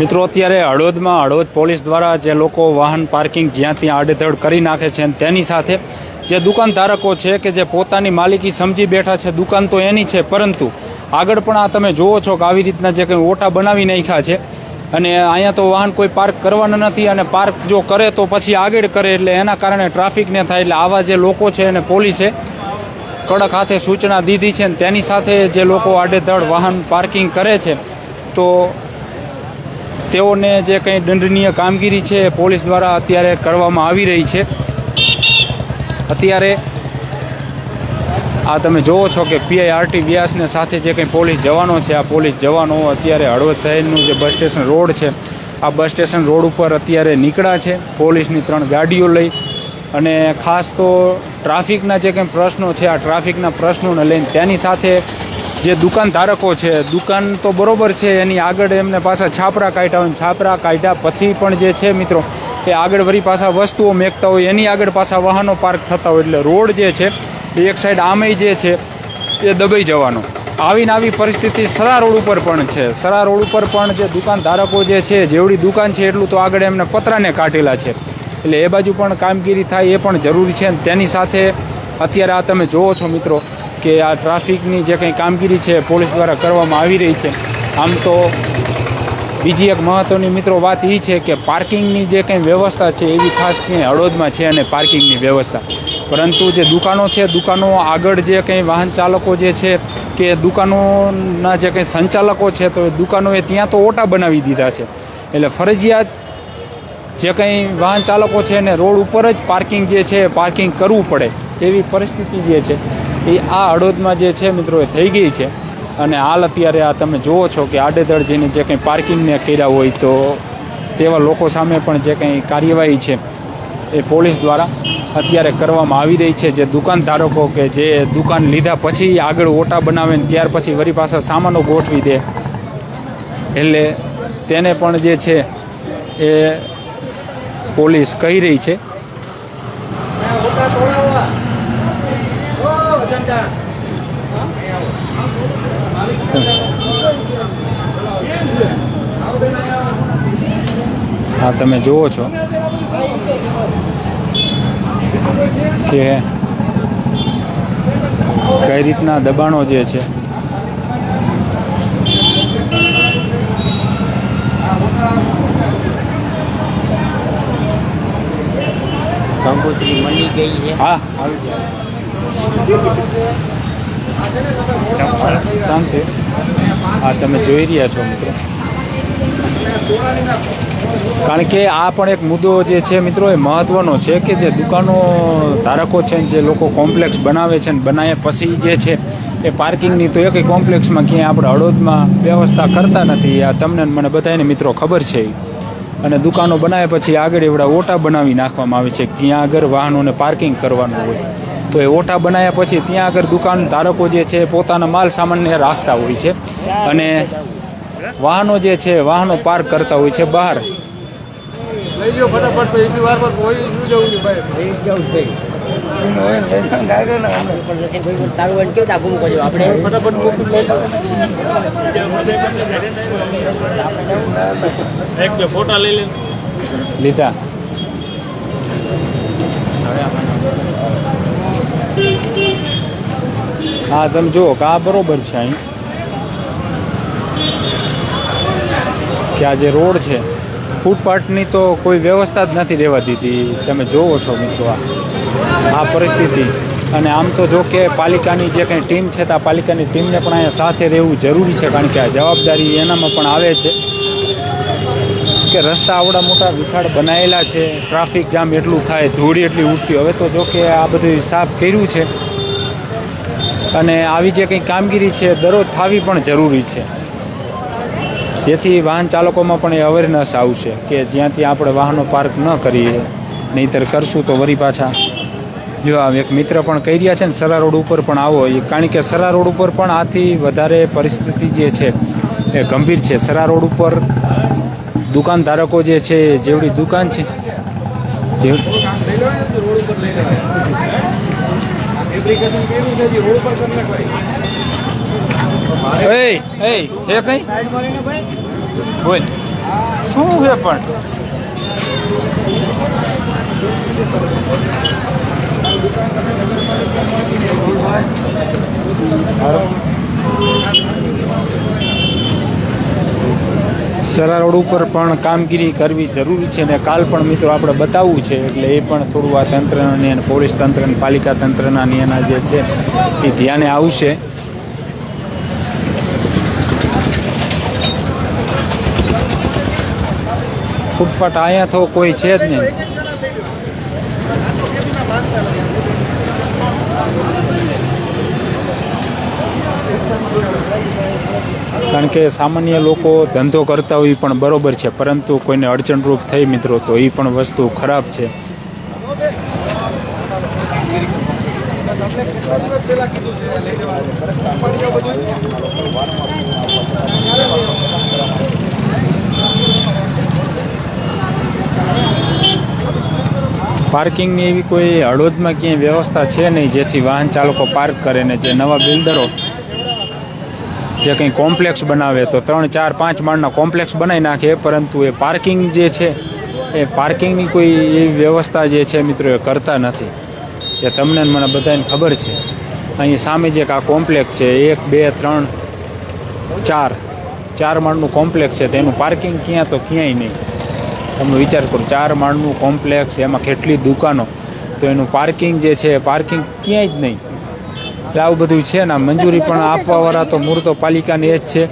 મિત્રો, અત્યારે હળવદમાં હળવદ પોલીસ દ્વારા જે લોકો વાહન પાર્કિંગ જ્યાં ત્યાં આડેધડ કરી નાખે છે તેની સાથે જે દુકાનધારકો છે કે જે પોતાની માલિકી સમજી બેઠા છે, દુકાન તો એની છે, પરંતુ આગળ પણ આ તમે જુઓ છો કે આવી રીતના જે કંઈ ઓટા બનાવી નાખ્યા છે અને અહીંયા તો વાહન કોઈ પાર્ક કરવાના નથી અને પાર્ક જો કરે તો પછી આગળ કરે એટલે એના કારણે ટ્રાફિકને થાય એટલે આવા જે લોકો છે એને પોલીસે કડક હાથે સૂચના દીધી છે અને તેની સાથે જે લોકો આડેધડ વાહન પાર્કિંગ કરે છે, તો તેઓને જે કંઈ દંડનીય કામગીરી છે પોલીસ દ્વારા અત્યારે કરવામાં આવી રહી છે. અત્યારે આ તમે જોવો છો કે પીઆઈઆરટી વ્યાસને સાથે જે કંઈ પોલીસ જવાનો છે, આ પોલીસ જવાનો અત્યારે હળવદ શહેરનું જે બસ સ્ટેશન રોડ છે, આ બસ સ્ટેશન રોડ ઉપર અત્યારે નીકળ્યા છે. પોલીસની ત્રણ ગાડીઓ લઈ અને ખાસ તો ટ્રાફિકના જે કંઈ પ્રશ્નો છે, આ ટ્રાફિકના પ્રશ્નોને લઈને તેની સાથે જે દુકાનધારકો છે, દુકાન તો બરોબર છે, એની આગળ એમને પાછા છાપરા કાઢ્યા હોય છાપરા કાઢ્યા પછી પણ જે છે મિત્રો, એ આગળ વળી પાછા વસ્તુઓ મેકતા હોય, એની આગળ પાછા વાહનો પાર્ક થતા હોય, એટલે રોડ જે છે, એ એક સાઈડ આમેય જે છે, એ દબાઈ જવાનો. આવીને આવી પરિસ્થિતિ સરા રોડ ઉપર પણ છે. સરા રોડ ઉપર પણ જે દુકાનધારકો જે છે, જેવડી દુકાન છે એટલું તો આગળ એમને પતરાને કાઢેલા છે. એટલે એ બાજુ પણ કામગીરી થાય, એ પણ જરૂરી છે તેની સાથે અત્યારે આ તમે જોવો છો મિત્રો કે આ ટ્રાફિકની જે કંઈ કામગીરી છે પોલીસ દ્વારા કરવામાં આવી રહી છે. આમ તો બીજી એક મહત્ત્વની મિત્રો વાત એ છે કે પાર્કિંગની જે કંઈ વ્યવસ્થા છે એવી ખાસ કંઈ હળોદમાં છે અને પાર્કિંગની વ્યવસ્થા. પરંતુ જે દુકાનો છે, દુકાનો આગળ જે કંઈ વાહન ચાલકો જે છે કે દુકાનોના જે કંઈ સંચાલકો છે, તો દુકાનોએ ત્યાં તો ઓટા બનાવી દીધા છે. એટલે ફરજિયાત જે કંઈ વાહન ચાલકો છે એને રોડ ઉપર જ પાર્કિંગ જે છે પાર્કિંગ કરવું પડે એવી પરિસ્થિતિ જે છે. એ આ હળવદમાં જે છે મિત્રો એ થઈ ગઈ છે. અને હાલ અત્યારે આ તમે જુઓ છો કે આડેધડ જે કંઈ પાર્કિંગને કર્યા હોય તો તેવા લોકો સામે પણ જે કંઈ કાર્યવાહી છે એ પોલીસ દ્વારા અત્યારે કરવામાં આવી રહી છે. જે દુકાનધારકો કે જે દુકાન લીધા પછી આગળ ઓટા બનાવે ને ત્યાર પછી વળી પાછા સામાનો ગોઠવી દે. એટલે તેને પણ જે છે એ પોલીસ કહી રહી છે. હા તમે જુઓ છો. કે કઈ રીતના દબાણો જે છે. હા. શાંતિ. હા તમે જોઈ રહ્યા છો મિત્રો. કારણ કે આ પણ એક મુદ્દો જે છે મિત્રો એ મહત્વનો છે કે જે દુકાનો ધારકો છે જે લોકો કોમ્પ્લેક્સ બનાવે છે ને બનાવ્યા પછી જે છે એ પાર્કિંગની તો એક કોમ્પ્લેક્સમાં ક્યાંય આપણે હળવદમાં વ્યવસ્થા કરતા નથી. આ તમને મને બધાને મિત્રો ખબર છે. અને દુકાનો બનાવ્યા પછી આગળ એવડા ઓટા બનાવી નાખવામાં આવે છે. ત્યાં આગળ વાહનોને પાર્કિંગ કરવાનું હોય. તો એ ઓટા બનાવ્યા પછી ત્યાં આગળ દુકાન ધારકો જે છે પોતાના માલ સામાનને રાખતા હોય છે. અને વાહનો જે છે વાહનો પાર્ક કરતા હોય છે બહાર. લીધા. હા તમે જુઓ કા બરોબર છે અહીં. કે આ જે રોડ છે, ફૂટપાથની તો કોઈ વ્યવસ્થા જ નથી રહેવા દીધી. તમે જોવો છો મિત્રો આ પરિસ્થિતિ. અને આમ તો જો કે પાલિકાની જે કંઈ ટીમ છે, તો આ પાલિકાની ટીમને પણ અહીંયા સાથે રહેવું જરૂરી છે, કારણ કે આ જવાબદારી એનામાં પણ આવે છે કે રસ્તા આવડા મોટા વિશાળ બનાવેલા છે, ટ્રાફિક જામ એટલું થાય, ધૂળી એટલી ઉઠતી હવે તો જો કે આ બધું સાફ કર્યું છે અને આવી જે કંઈ કામગીરી છે, દરરોજ થાવી પણ જરૂરી છે. જેથી વાહન ચાલકોમાં પણ એ અવેરનેસ આવશે કે જ્યાં ત્યાં આપણે વાહનો પાર્ક ન કરીએ, નહીંતર કરશું તો વરી પાછા. જો આ એક મિત્ર પણ કહી રહ્યા છે ને સરા રોડ ઉપર પણ આવો, એ કારણ કે સરા રોડ ઉપર પણ આથી વધારે પરિસ્થિતિ જે છે એ ગંભીર છે. સરા રોડ ઉપર દુકાનધારકો જે છે જેવડી દુકાન છે. એપ્લિકેશન એ એ એ કઈ? બોલ. શું છે પણ? સરા રોડ ઉપર પણ કામગીરી કરવી જરૂરી છે અને કાલ પણ મિત્રો આપણે બતાવવું છે એટલે એ પણ થોડું આ તંત્રની અને પોલીસ તંત્ર અને પાલિકા તંત્રના નિયમના જે છે એ ધ્યાને આવશે. ફૂટપાથ અહીંયા તો કોઈ છે જ નહીં. કારણ કે સામાન્ય લોકો ધંધો કરતા હોય પણ બરોબર છે, પરંતુ કોઈને અડચણરૂપ થઈ મિત્રો, તો એ પણ વસ્તુ ખરાબ છે. કીધું છે લઈ જવા પાર્કિંગની એવી કોઈ હળવદમાં ક્યાંય વ્યવસ્થા છે નહીં, જેથી વાહન ચાલકો પાર્ક કરે ને જે નવા બિલ્ડરો જે કંઈ કોમ્પ્લેક્સ બનાવે, તો ત્રણ, ચાર, પાંચ માળના કોમ્પ્લેક્સ બનાવી નાખે, પરંતુ એ પાર્કિંગ જે છે, એ પાર્કિંગની કોઈ એવી વ્યવસ્થા જે છે મિત્રો, એ કરતા નથી. એ તમને મને બધાને ખબર છે. અહીં સામે જે આ કોમ્પ્લેક્સ છે, એક, બે, ત્રણ, ચાર ચાર માળનું કોમ્પ્લેક્સ છે, તેનું પાર્કિંગ ક્યાં તો ક્યાંય નહીં. તમે વિચાર કરો ચાર માળનું કોમ્પ્લેક્સ, એમાં કેટલી દુકાનો. તો એનું પાર્કિંગ જે છે, પાર્કિંગ ક્યાંય જ નહીં. એટલે આવું બધું છે ને મંજૂરી પણ આપવાવાળા તો મૂળ તો પાલિકાની એ જ છે.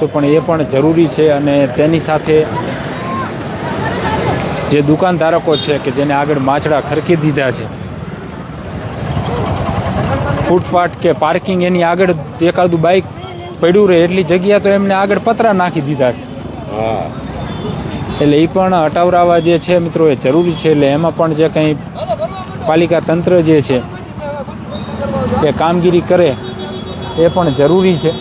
તો પણ એ પણ જરૂરી છે અને તેની સાથે જે દુકાનધારકો છે કે જેને આગળ માછડા ખરકી દીધા છે. ફૂટપાથ કે પાર્કિંગ એની આગળ એકાદું બાઇક પડ્યું રહે એટલી જગ્યા તો એમને આગળ પતરા નાખી દીધા છે. હા. એટલે એ પણ હટાવરાવા જે છે મિત્રો એ જરૂરી છે. એટલે એમાં પણ જે કંઈ પાલિકા તંત્ર જે છે, એ કામગીરી કરે, એ પણ જરૂરી છે.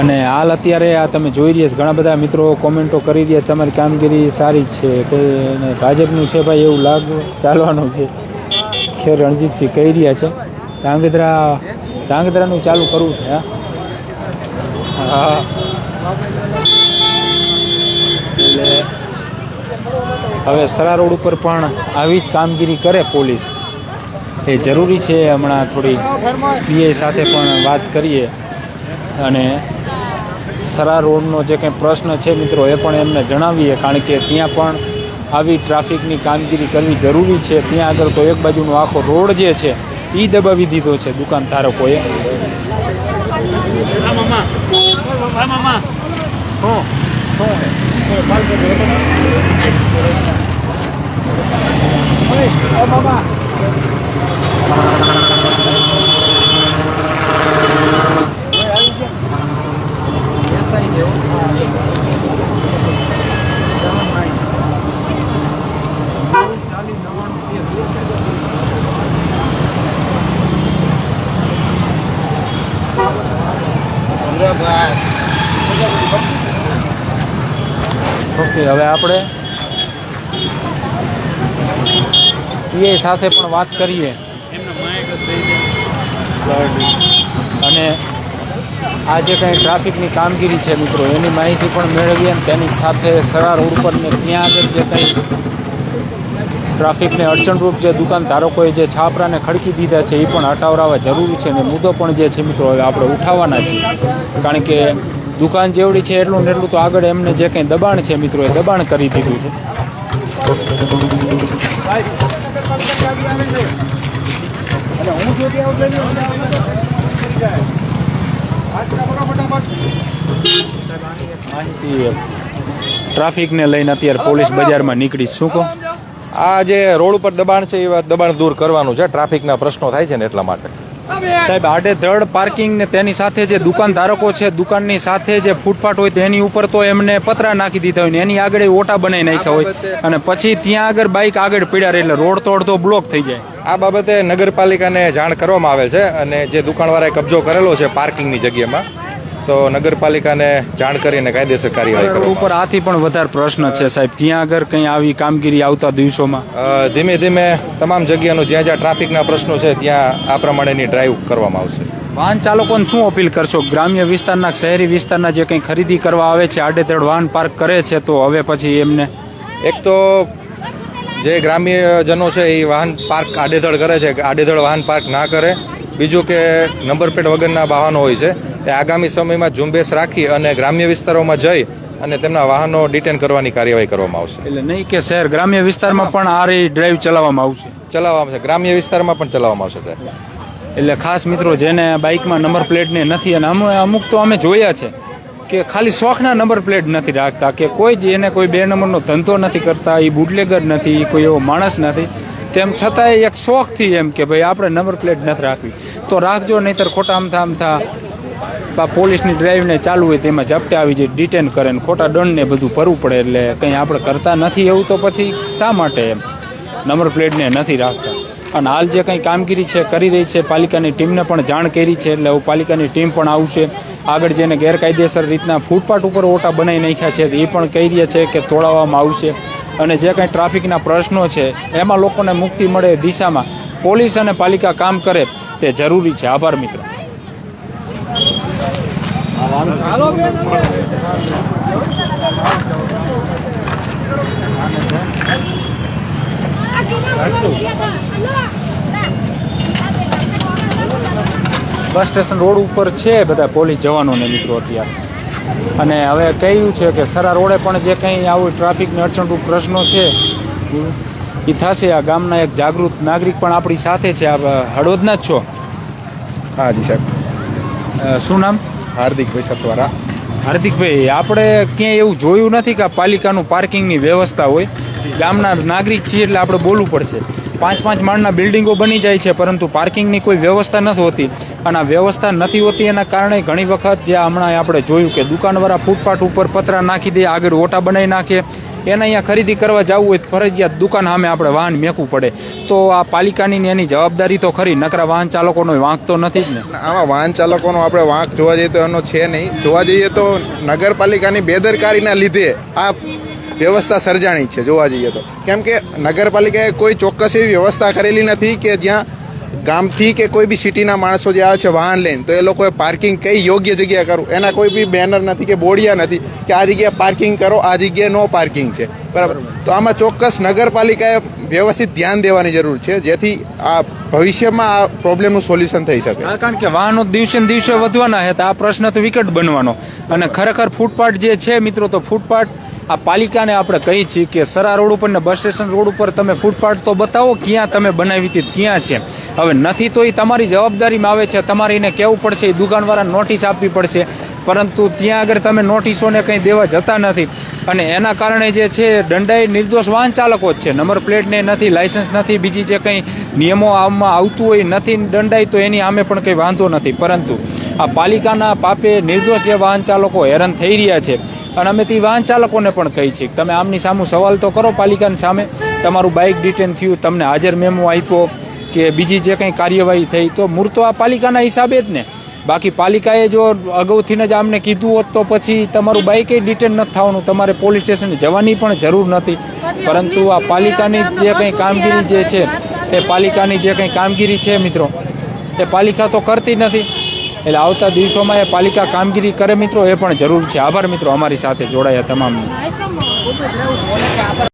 અને હાલ અત્યારે આ તમે જોઈ રહ્યા છો, ઘણા બધા મિત્રો કોમેન્ટો કરી રહ્યા તમારી કામગીરી સારી છે કે ભાજપનું છે ભાઈ એવું લાગ ચાલવાનું છે. ખેર રણજીતસિંહ કહી રહ્યા છે, ધાંગધ્રા, ધાંગધ્રાનું ચાલુ કરવું છે હા હા એટલે હવે સરા રોડ ઉપર પણ આવી જ કામગીરી કરે પોલીસ. એ જરૂરી છે હમણાં થોડી પીએ સાથે પણ વાત કરીએ. અને સરા રોડનો જે કંઈ પ્રશ્ન છે મિત્રો, એ પણ એમને જણાવીએ, કારણ કે ત્યાં પણ આવી ટ્રાફિકની કામગીરી કરવી જરૂરી છે. ત્યાં આગળ તો એક બાજુનો આખો રોડ જે છે એ દબાવી દીધો છે દુકાનધારકોએ ઓકે હવે આપણે એ સાથે પણ વાત કરીએ. અને આ જે કંઈ ટ્રાફિકની કામગીરી છે મિત્રો એની માહિતી પણ મેળવીએ અને તેની સાથે સરાર રોડ પર ત્યાં આગળ જે કંઈ ટ્રાફિકને અડચણરૂપ જે દુકાનધારકોએ જે છાપરાને ખડકી દીધા છે એ પણ હટાવરાવા જરૂરી છે અને મુદ્દો પણ જે છે મિત્રો હવે આપણે ઉઠાવવાના છીએ. કારણ કે દુકાન જેવડી છે એટલું ને એટલું તો આગળ એમને જે કંઈ દબાણ છે મિત્રો એ દબાણ કરી દીધું છે. ટ્રાફિકને લઈને અત્યારે પોલીસ બજારમાં નીકળી. શું કહો? આ જે રોડ ઉપર દબાણ છે, એ દબાણ દૂર કરવાનું છે. ટ્રાફિકના પ્રશ્નો થાય છે ને એટલા માટે. સાહેબ આડેધડ પાર્કિંગ ને તેની સાથે જે દુકાનધારકો છે દુકાનની સાથે જે ફૂટપાથ હોય તેની ઉપર તો એમને પતરા નાખી દીધા હોય ને એની આગળ ઓટા બનાવી નાખ્યા હોય. અને પછી ત્યાં આગળ બાઇક આગળ પીડ્યા રહે એટલે રોડ તો અડધો બ્લોક થઈ જાય. આ બાબતે નગરપાલિકાને જાણ કરવામાં આવેલ છે અને જે દુકાનવાળાએ કબજો કરેલો છે પાર્કિંગની જગ્યામાં તો નગરપાલિકાને જાણ કરીને કાયદેસર કાર્યવાહી રોડ ઉપર આથી પણ વધારે પ્રશ્ન છે સાહેબ. ત્યાં આગળ કંઈ આવી કામગીરી આવતા દિવસોમાં? ધીમે ધીમે તમામ જગ્યાનું જ્યાં જ્યાં ટ્રાફિકના પ્રશ્નો છે ત્યાં આ પ્રમાણેની ડ્રાઈવ કરવામાં આવશે. વાહન ચાલકોને શું અપીલ કરશો? ગ્રામ્ય વિસ્તારના શહેરી વિસ્તારના જે કંઈ ખરીદી કરવા આવે છે આડેધડ વાહન પાર્ક કરે છે તો હવે પછી એમને એક તો જે ગ્રામ્યજનો છે એ વાહન પાર્ક આડેધડ કરે છે કે આડેધડ વાહન પાર્ક ના કરે. બીજું કે નંબર પ્લેટ વગરના વાહનો હોય છે. એ આગામી સમયમાં ઝુંબેશ રાખી અને ગ્રામ્ય વિસ્તારોમાં જઈ અને તેમના વાહનો ડિટેન કરવાની કાર્યવાહી કરવામાં આવશે. એટલે નહીં કે શહેર ગ્રામ્ય વિસ્તારમાં પણ આ ડ્રાઈવ ચલાવવામાં આવશે? ચલાવવામાં આવશે. ગ્રામ્ય વિસ્તારમાં પણ ચલાવવામાં આવશે એટલે ખાસ મિત્રો જેને બાઇકમાં નંબર પ્લેટને નથી અને અમે અમુક તો અમે જોયા છે કે ખાલી શોખના નંબર પ્લેટ નથી રાખતા કે કોઈ જ એને કોઈ બે નંબરનો ધંધો નથી કરતા એ બુટલેગર નથી કોઈ એવો માણસ નથી. તેમ છતાંય એક શોખથી એમ કે ભાઈ આપણે નંબર પ્લેટ નથી રાખવી. તો રાખજો નહીંતર ખોટા આમ થા આમ થા પોલીસની ડ્રાઈવને ચાલુ હોય તેમાં ઝપટે આવી જાય ડિટેન કરે ને ખોટા દંડને બધું ભરવું પડે એટલે કંઈ આપણે કરતા નથી એવું તો પછી શા માટે એમ? નંબર પ્લેટને નથી રાખતા. અને હાલ જે કંઈ કામગીરી છે, કરી રહી છે, પાલિકાની ટીમને પણ જાણ કરી છે, એટલે પાલિકાની ટીમ પણ આવશે. આગળ જેને ગેરકાયદેસર રીતના ફૂટપાથ ઉપર ઓટા બનાવી નાખ્યા છે, એ પણ કહી રહ્યા છે કે તોડાવવામાં આવશે. અને જે કંઈ ટ્રાફિકના પ્રશ્નો છે, એમાં લોકોને મુક્તિ મળે દિશામાં પોલીસ અને પાલિકા કામ કરે તે જરૂરી છે. આભાર મિત્રો. બસ સ્ટેશન રોડ ઉપર છે બધા પોલીસ જવાનોને મિત્રો અત્યારે. અને હવે કહ્યું છે કે સરા રોડે પણ જે કંઈ આવું ટ્રાફિકને અડચણરૂપ પ્રશ્નો છે એ થશે. આ ગામના એક જાગૃત નાગરિક પણ આપણી સાથે છે. આપ હળવદના જ છો. હા જી સાહેબ. શું નામ? હાર્દિકભાઈ સતવારા. હાર્દિકભાઈ, આપણે ક્યાંય એવું જોયું નથી કે પાલિકાનું પાર્કિંગની વ્યવસ્થા હોય? ગામના નાગરિક છીએ એટલે આપણે બોલવું પડશે. પાંચ પાંચ માળના બિલ્ડિંગો બની જાય છે, પરંતુ પાર્કિંગની કોઈ વ્યવસ્થા નથી હોતી. અને આ વ્યવસ્થા નથી હોતી એના કારણે ઘણી વખત જે હમણાં આપણે જોયું કે દુકાનવાળા ફૂટપાથ ઉપર પતરા નાખી દે, આગળ ઓટા બનાવી નાખે એને અહીંયા ખરીદી કરવા જવું હોય તો ફરજિયાત દુકાન સામે આપણે વાહન મેકવું પડે. તો આ પાલિકાની એની જવાબદારી તો ખરી, નકરા વાહન ચાલકોનો વાંક તો નથી જ ને. આમાં વાહન ચાલકોનો આપણે વાંક જોવા જઈએ તો એનો છે નહીં. જોવા જઈએ તો નગરપાલિકાની બેદરકારીના લીધે આ વ્યવસ્થા સર્જાણી છે, જોવા જઈએ તો. કેમ કે નગરપાલિકાએ કોઈ ચોક્કસ એવી વ્યવસ્થા કરેલી નથી કે જ્યાં ગામથી કે કોઈ બી સિટીના માણસો જે આવે છે વાહન લઈને તો એ લોકોએ પાર્કિંગ કઈ યોગ્ય જગ્યાએ કરવું? એના કોઈ બી બેનર નથી કે બોડિયા નથી કે આ જગ્યાએ પાર્કિંગ કરો આ જગ્યાએ નો પાર્કિંગ છે. બરાબર? તો આમાં ચોક્કસ નગરપાલિકાએ વ્યવસ્થિત ધ્યાન દેવાની જરૂર છે જેથી આ ભવિષ્યમાં આ પ્રોબ્લેમનું સોલ્યુશન થઈ શકે. કારણ કે વાહનો દિવસે ને દિવસે વધવાના છે તો આ પ્રશ્ન તો વિકટ બનવાનો. અને ખરેખર ફૂટપાથ જે છે મિત્રો તો ફૂટપાથ આ પાલિકાને આપણે કહી છીએ કે સરા રોડ ઉપર ને બસ સ્ટેશન રોડ ઉપર તમે ફૂટપાથ તો બતાવો, ક્યાં તમે બનાવી હતી, ક્યાં છે? હવે નથી તો એ તમારી જવાબદારીમાં આવે છે, તમારે એને કહેવું પડશે એ દુકાનવાળા નોટિસ આપવી પડશે. પરંતુ ત્યાં આગળ તમે નોટિસોને કંઈ દેવા જતા નથી. અને એના કારણે જે છે, દંડાઈ નિર્દોષ વાહન ચાલકો જ છે. નંબર પ્લેટને નથી, લાયસન્સ નથી, બીજી જે કંઈ નિયમો આમાં આવતું હોય નથી દંડાઈ, તો એની સામે પણ કંઈ વાંધો નથી. પરંતુ આ પાલિકાના પાપે નિર્દોષ જે વાહન ચાલકો હેરાન થઈ રહ્યા છે અને અમે તે વાહન ચાલકોને પણ કહી છીએ તમે આમની સામું સવાલ તો કરો પાલિકાની સામે. તમારું બાઇક ડિટેન થયું, તમને હાજર મેમો આપ્યો કે બીજી જે કંઈ કાર્યવાહી થઈ, તો મૂર્તો આ પાલિકાના હિસાબે જ ને. બાકી પાલિકાએ જો અગાઉથી જ આમને કીધું હોત તો પછી તમારું બાઇકે ડિટેન નથી થવાનું. તમારે પોલીસ સ્ટેશને જવાની પણ જરૂર નથી. પરંતુ આ પાલિકાની જે કંઈ કામગીરી જે છે, એ પાલિકાની જે કંઈ કામગીરી છે મિત્રો, એ પાલિકા તો કરતી નથી. એટલે આવતા દિવસોમાં એ પાલિકા કામગીરી કરે મિત્રો, એ પણ જરૂર છે. આભાર મિત્રો અમારી સાથે જોડાયા તમામ.